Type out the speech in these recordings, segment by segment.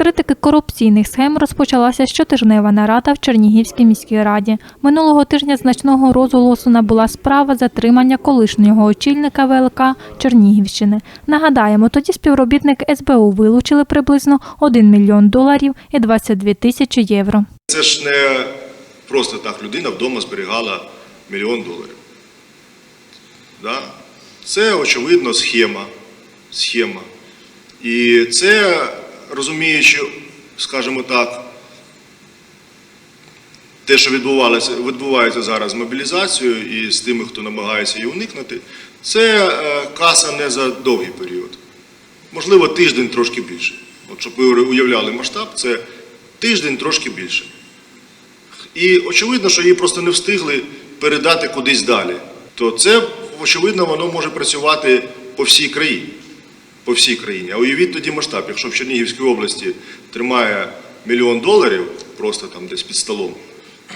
критики корупційних схем розпочалася щотижнева нарада в Чернігівській міській раді. Минулого тижня значного розголосу набула справа затримання колишнього очільника ВЛК Чернігівщини. Нагадаємо, тоді співробітник СБУ вилучили приблизно 1 мільйон доларів і 22 тисячі євро. Це ж не просто так людина вдома зберігала мільйон доларів. Да? Це, очевидно, схема. схема. І це, розуміючи, скажімо так, те, що відбувалося, відбувається зараз з мобілізацією і з тими, хто намагається її уникнути, це е, каса не за довгий період. Можливо, тиждень трошки більше. От щоб ви уявляли масштаб, це тиждень трошки більше. І очевидно, що її просто не встигли передати кудись далі. То це, очевидно, воно може працювати по всій країні. По всій країні. А уявіть тоді масштаб, якщо в Чернігівській області тримає мільйон доларів, просто там десь під столом,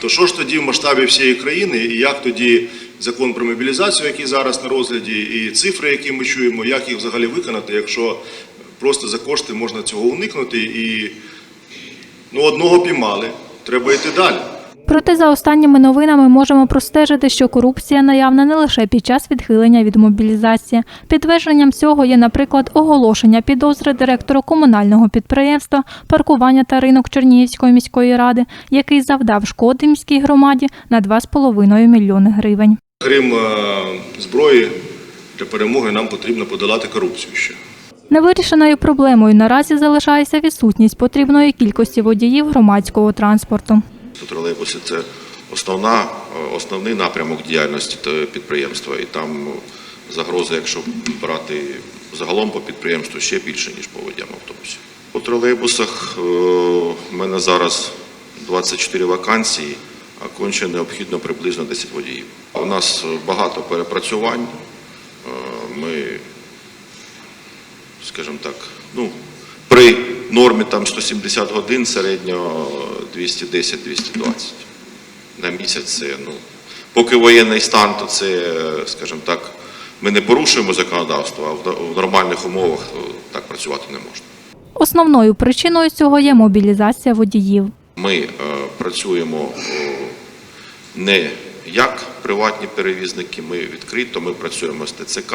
то що ж тоді в масштабі всієї країни, і як тоді закон про мобілізацію, який зараз на розгляді, і цифри, які ми чуємо, як їх взагалі виконати, якщо просто за кошти можна цього уникнути і ну, одного піймали, треба йти далі. Проте за останніми новинами можемо простежити, що корупція наявна не лише під час відхилення від мобілізації. Підтвердженням цього є, наприклад, оголошення підозри директору комунального підприємства паркування та ринок Чернігівської міської ради, який завдав шкоди міській громаді на 2,5 мільйони гривень. Крім е, зброї, для перемоги нам потрібно подолати корупцію ще. Невирішеною проблемою наразі залишається відсутність потрібної кількості водіїв громадського транспорту. Тролейбуси це основна, е, основний напрямок діяльності підприємства. І там загроза, якщо брати загалом по підприємству, ще більше, ніж по водіям автобусів. По тролейбусах е, в мене зараз 24 вакансії, а конче необхідно приблизно 10 водіїв. У нас багато перепрацювань. Е, Ми, скажімо так, ну, при нормі там 170 годин, середньо 210-220 на місяць. Це, ну, поки воєнний стан, то це, скажімо так, ми не порушуємо законодавство, а в- в нормальних умовах так працювати не можна. Основною причиною цього є мобілізація водіїв. Ми е, працюємо е, не як приватні перевізники, ми відкрито, ми працюємо з ТЦК.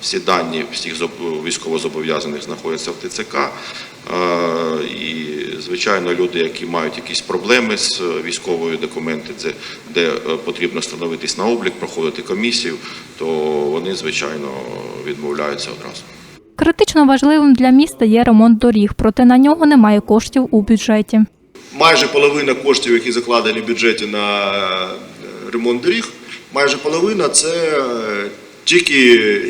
Всі дані всіх зоб- військовозобов'язаних знаходяться в ТЦК. Е, І, звичайно, люди, які мають якісь проблеми з е, військовою документи, це де е, потрібно становитись на облік, проходити комісію, то вони, звичайно, відмовляються одразу. Критично важливим для міста є ремонт доріг, проте на нього немає коштів у бюджеті. Майже половина коштів, які закладені в бюджеті на ремонт доріг, майже половина це е, тільки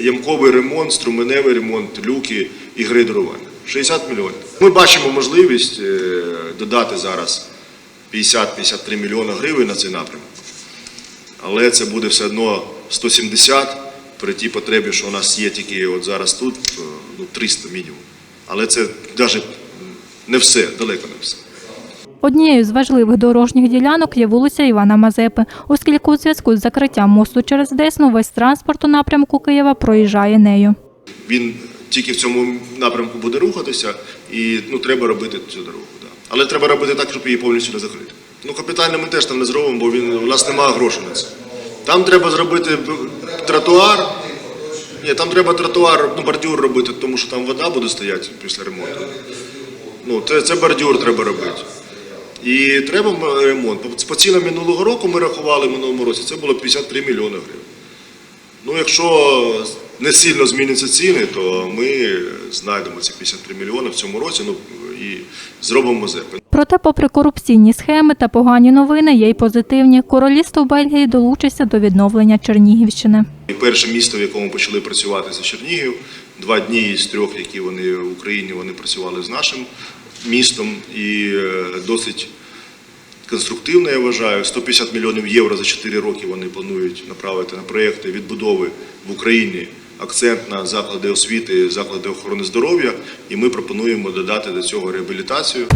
ямковий ремонт, струменевий ремонт, люки і грейдерування. 60 мільйонів. Ми бачимо можливість е, додати зараз 50-53 мільйони гривень на цей напрямок. Але це буде все одно 170 при тій потребі, що у нас є тільки от зараз тут е, ну, 300 мінімум. Але це навіть не все, далеко не все. Однією з важливих дорожніх ділянок є вулиця Івана Мазепи, оскільки у зв'язку з закриттям мосту через Десну весь транспорт у напрямку Києва проїжджає нею. Він тільки в цьому напрямку буде рухатися, і ну, треба робити цю дорогу. Да. Але треба робити так, щоб її повністю не закрити. Ну, капітально ми теж там не зробимо, бо він, у нас немає грошей на це. Там треба зробити тротуар. Ні, там треба тротуар, ну, бордюр робити, тому що там вода буде стояти після ремонту. Ну, це, це бордюр треба робити. І треба ремонт. По- цінам минулого року ми рахували в минулому році, це було 53 мільйони гривень. Ну, якщо не сильно зміняться ціни, то ми знайдемо ці 53 мільйони в цьому році ну, і зробимо Мазепи. Проте, попри корупційні схеми та погані новини, є й позитивні. Королівство Бельгії долучиться до відновлення Чернігівщини. І перше місто, в якому почали працювати, це Чернігів. Два дні із трьох, які вони в Україні, вони працювали з нашим містом. І е, досить конструктивно, я вважаю. 150 мільйонів євро за 4 роки вони планують направити на проєкти відбудови в Україні. Акцент на заклади освіти, заклади охорони здоров'я, і ми пропонуємо додати до цього реабілітацію.